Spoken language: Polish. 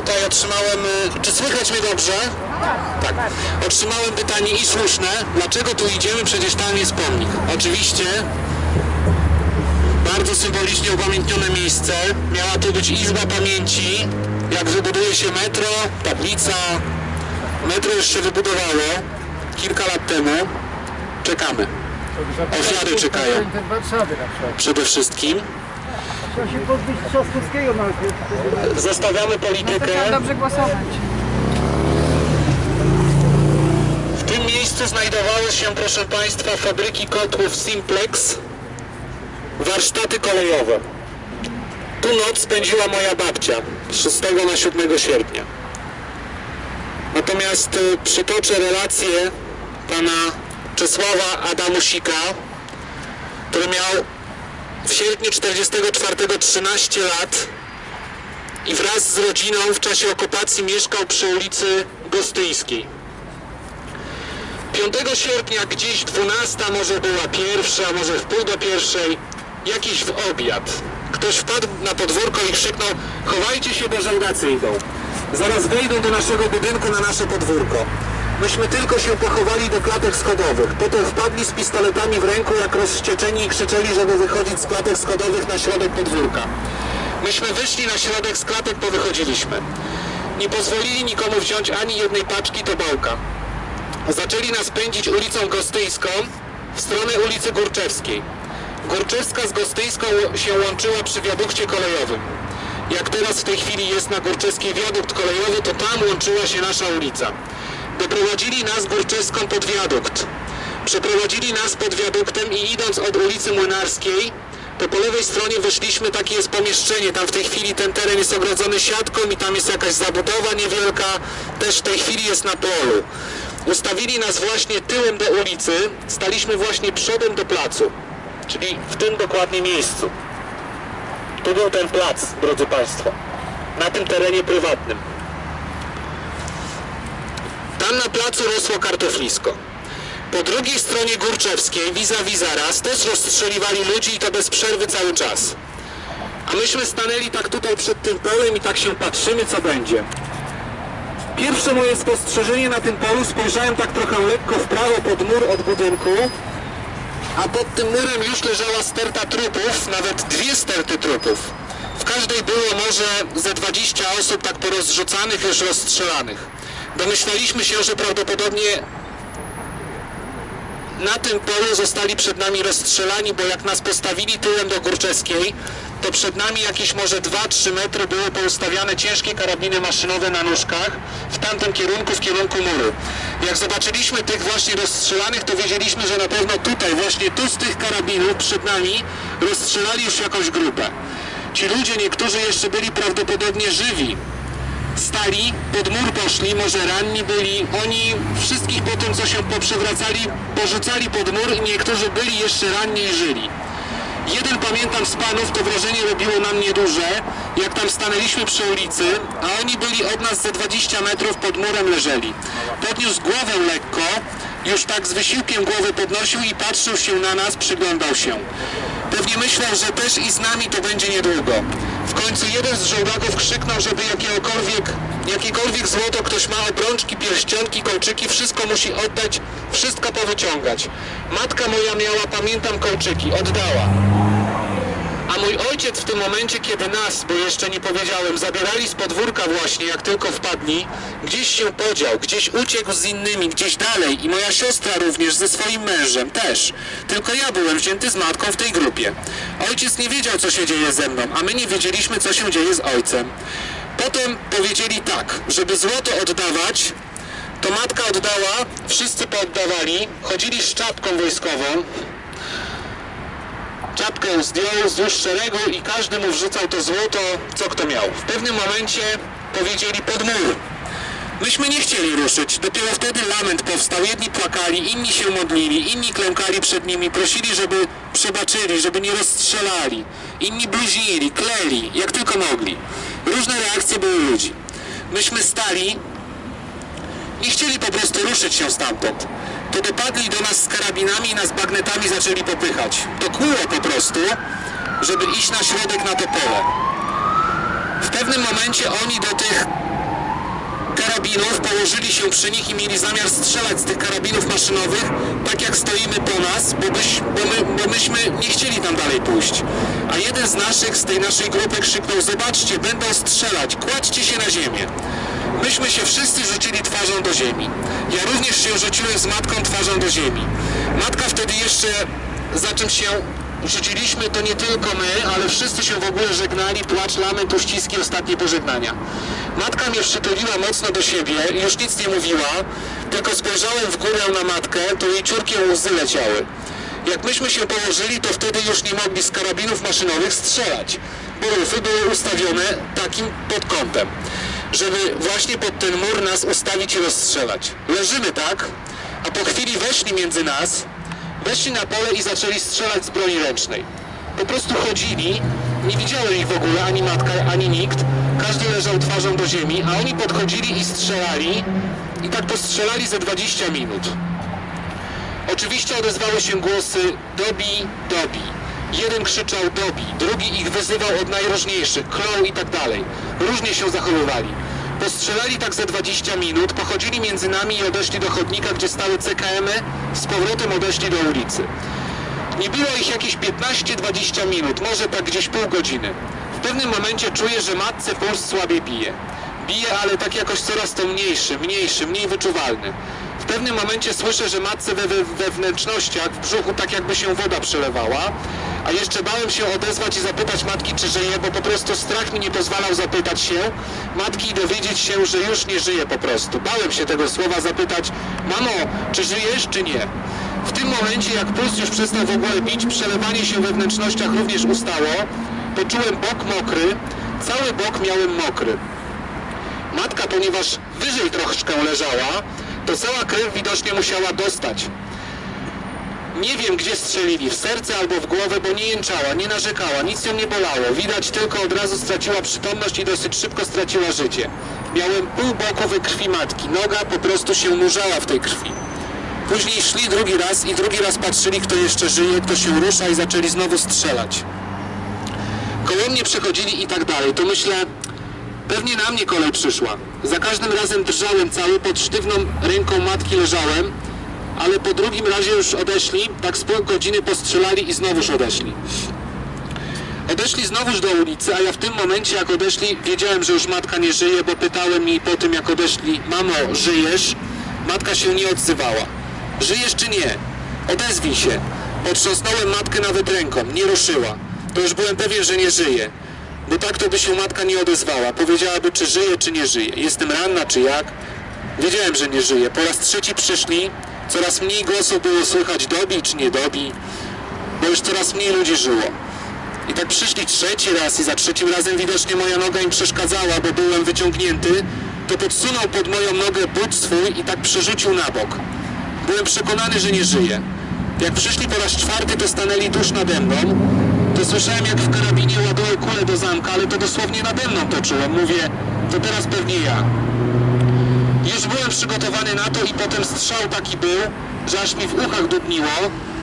tutaj otrzymałem, y, czy słychać mnie dobrze? Tak. Otrzymałem pytanie i słuszne, dlaczego tu idziemy, przecież tam jest pomnik. Oczywiście bardzo symbolicznie upamiętnione miejsce. Miała to być Izba Pamięci. Jak wybuduje się metro, tablica. Metro już się wybudowało kilka lat temu. Czekamy. Ofiary czekają. Przede wszystkim. Trzeba się pozbyć Trzaskowskiego najpierw. Zostawiamy politykę. dobrze głosować. W tym miejscu znajdowały się, proszę Państwa, fabryki kotłów Simplex, warsztaty kolejowe. Tu noc spędziła moja babcia 6 na 7 sierpnia. Natomiast y, przytoczę relację pana Czesława Adamusika, który miał w sierpniu 44 13 lat i wraz z rodziną w czasie okupacji mieszkał przy ulicy Gostyńskiej. 5 sierpnia gdzieś 12, może była pierwsza, może w pół do pierwszej, jakiś w obiad. Ktoś wpadł na podwórko i krzyknął chowajcie się, bo żołdacy idą. Zaraz wejdą do naszego budynku na nasze podwórko. Myśmy tylko się pochowali do klatek schodowych. Potem wpadli z pistoletami w ręku jak rozścieczeni i krzyczeli, żeby wychodzić z klatek schodowych na środek podwórka. Myśmy wyszli na środek z klatek, powychodziliśmy. Nie pozwolili nikomu wziąć ani jednej paczki tobołka. Zaczęli nas pędzić ulicą Gostyńską w stronę ulicy Górczewskiej. Górczewska z Gostyńską się łączyła przy wiadukcie kolejowym. Jak teraz w tej chwili jest na Górczewskiej wiadukt kolejowy, to tam łączyła się nasza ulica. Doprowadzili nas Górczewską pod wiadukt. Przeprowadzili nas pod wiaduktem i idąc od ulicy Młynarskiej, to po lewej stronie wyszliśmy, takie jest pomieszczenie, tam w tej chwili ten teren jest ogrodzony siatką i tam jest jakaś zabudowa niewielka, też w tej chwili jest na polu. Ustawili nas właśnie tyłem do ulicy, staliśmy właśnie przodem do placu, czyli w tym dokładnie miejscu. Tu był ten plac, drodzy Państwo, na tym terenie prywatnym. Tam na placu rosło kartoflisko. Po drugiej stronie Górczewskiej, vis-a-vis zaraz, też rozstrzeliwali ludzi i to bez przerwy cały czas. A myśmy stanęli tak tutaj przed tym polem i tak się patrzymy, co będzie. Pierwsze moje spostrzeżenie na tym polu, spojrzałem tak trochę lekko w prawo pod mur od budynku, a pod tym murem już leżała sterta trupów, nawet dwie sterty trupów. W każdej było może ze 20 osób tak porozrzucanych, już rozstrzelanych. Domyślaliśmy się, że prawdopodobnie na tym polu zostali przed nami rozstrzelani, bo jak nas postawili tyłem do Górczewskiej, to przed nami jakieś może 2-3 metry były poustawiane ciężkie karabiny maszynowe na nóżkach w tamtym kierunku, w kierunku muru. Jak zobaczyliśmy tych właśnie rozstrzelanych, to wiedzieliśmy, że na pewno tutaj, właśnie tu z tych karabinów przed nami rozstrzelali już jakąś grupę. Ci ludzie, niektórzy jeszcze byli prawdopodobnie żywi, stali, pod mur poszli, może ranni byli, oni wszystkich po tym, co się poprzewracali, porzucali pod mur i niektórzy byli jeszcze ranni i żyli. Jeden pamiętam z panów, to wrażenie robiło na mnie duże, jak tam stanęliśmy przy ulicy, a oni byli od nas ze 20 metrów pod murem leżeli. Podniósł głowę lekko, już tak z wysiłkiem głowę podnosił i patrzył się na nas, przyglądał się. Pewnie myślał, że też i z nami to będzie niedługo. W końcu jeden z żołdaków krzyknął, żeby jakiegokolwiek, jakiekolwiek złoto ktoś ma obrączki, pierścionki, kolczyki, wszystko musi oddać, wszystko powyciągać. Matka moja miała, pamiętam, kolczyki, oddała. A mój ojciec w tym momencie, kiedy nas, bo jeszcze nie powiedziałem, zabierali z podwórka właśnie, jak tylko wpadli, gdzieś się podział, gdzieś uciekł z innymi, gdzieś dalej i moja siostra również ze swoim mężem też. Tylko ja byłem wzięty z matką w tej grupie. Ojciec nie wiedział, co się dzieje ze mną, a my nie wiedzieliśmy, co się dzieje z ojcem. Potem powiedzieli tak, żeby złoto oddawać, to matka oddała, wszyscy pooddawali, chodzili z czapką wojskową, czapkę zdjął wzdłuż szeregu i każdy mu wrzucał to złoto, co kto miał. W pewnym momencie powiedzieli pod mur. Myśmy nie chcieli ruszyć. Dopiero wtedy lament powstał. Jedni płakali, inni się modlili, inni klękali przed nimi, prosili, żeby przebaczyli, żeby nie rozstrzelali. Inni bluzili, kleli, jak tylko mogli. Różne reakcje były ludzi. Myśmy stali, nie chcieli po prostu ruszyć się stamtąd. To dopadli do nas z karabinami i nas bagnetami zaczęli popychać. To kłuło po prostu, żeby iść na środek na to pole. W pewnym momencie oni do tych karabinów, położyli się przy nich i mieli zamiar strzelać z tych karabinów maszynowych, tak jak stoimy po nas, bo, byś, bo, my, bo myśmy nie chcieli tam dalej pójść. A jeden z naszych, z tej naszej grupy krzyknął, zobaczcie, będą strzelać, kładźcie się na ziemię. Myśmy się wszyscy rzucili twarzą do ziemi. Ja również się rzuciłem z matką twarzą do ziemi. Matka wtedy jeszcze, za się rzuciliśmy, to nie tylko my, ale wszyscy się w ogóle żegnali, płacz, lament, uściski, ostatnie pożegnania. Matka mnie przytuliła mocno do siebie już nic nie mówiła, tylko spojrzałem w górę na matkę, to jej ciurkiem łzy leciały. Jak myśmy się położyli, to wtedy już nie mogli z karabinów maszynowych strzelać, bo rufy były ustawione takim pod kątem, żeby właśnie pod ten mur nas ustawić i rozstrzelać. Leżymy tak, a po chwili weszli między nas, weszli na pole i zaczęli strzelać z broni ręcznej. Po prostu chodzili, nie widziałem ich w ogóle, ani matka, ani nikt. Każdy leżał twarzą do ziemi, a oni podchodzili i strzelali i tak postrzelali ze 20 minut. Oczywiście odezwały się głosy dobi, dobi. Jeden krzyczał dobi, drugi ich wyzywał od najróżniejszych, klął i tak dalej. Różnie się zachowywali. Postrzelali tak ze 20 minut, pochodzili między nami i odeszli do chodnika, gdzie stały CKM-y, z powrotem odeszli do ulicy. Nie było ich jakieś 15-20 minut, może tak gdzieś pół godziny. W pewnym momencie czuję, że matce puls słabiej bije. Bije, ale tak jakoś coraz to mniejszy, mniejszy, mniej wyczuwalny. Pewnym momencie słyszę, że matce we, we, we wnętrznościach, w brzuchu tak jakby się woda przelewała, a jeszcze bałem się odezwać i zapytać matki, czy żyje, bo po prostu strach mi nie pozwalał zapytać się matki i dowiedzieć się, że już nie żyje po prostu. Bałem się tego słowa zapytać, mamo, czy żyjesz, czy nie? W tym momencie, jak puls już przestał w ogóle bić, przelewanie się we wnętrznościach również ustało, poczułem bok mokry, cały bok miałem mokry. Matka, ponieważ wyżej troszkę leżała, to cała krew widocznie musiała dostać. Nie wiem, gdzie strzelili, w serce albo w głowę, bo nie jęczała, nie narzekała, nic ją nie bolało. Widać tylko od razu straciła przytomność i dosyć szybko straciła życie. Miałem pół boku we krwi matki, noga po prostu się nurzała w tej krwi. Później szli drugi raz i drugi raz patrzyli, kto jeszcze żyje, kto się rusza i zaczęli znowu strzelać. Koło mnie przechodzili i tak dalej. To myślę, pewnie na mnie kolej przyszła. Za każdym razem drżałem cały, pod sztywną ręką matki leżałem, ale po drugim razie już odeszli, tak z pół godziny postrzelali i znowuż odeszli. Odeszli znowuż do ulicy, a ja w tym momencie jak odeszli, wiedziałem, że już matka nie żyje, bo pytałem jej po tym jak odeszli, mamo, żyjesz? Matka się nie odzywała. Żyjesz czy nie? Odezwij się. Potrząsnąłem matkę nawet ręką, nie ruszyła. To już byłem pewien, że nie żyje. Bo tak to by się matka nie odezwała. Powiedziałaby, czy żyje, czy nie żyje. Jestem ranna, czy jak? Wiedziałem, że nie żyje. Po raz trzeci przyszli. Coraz mniej głosów było słychać dobi, czy nie dobi. Bo już coraz mniej ludzi żyło. I tak przyszli trzeci raz i za trzecim razem widocznie moja noga im przeszkadzała, bo byłem wyciągnięty. To podsunął pod moją nogę but swój i tak przerzucił na bok. Byłem przekonany, że nie żyje. Jak przyszli po raz czwarty, to stanęli tuż nade mną. Słyszałem, jak w karabinie ładuje kulę do zamka, ale to dosłownie nade mną to czułem. Mówię, to teraz pewnie ja. Już byłem przygotowany na to i potem strzał taki był, że aż mi w uchach dudniło.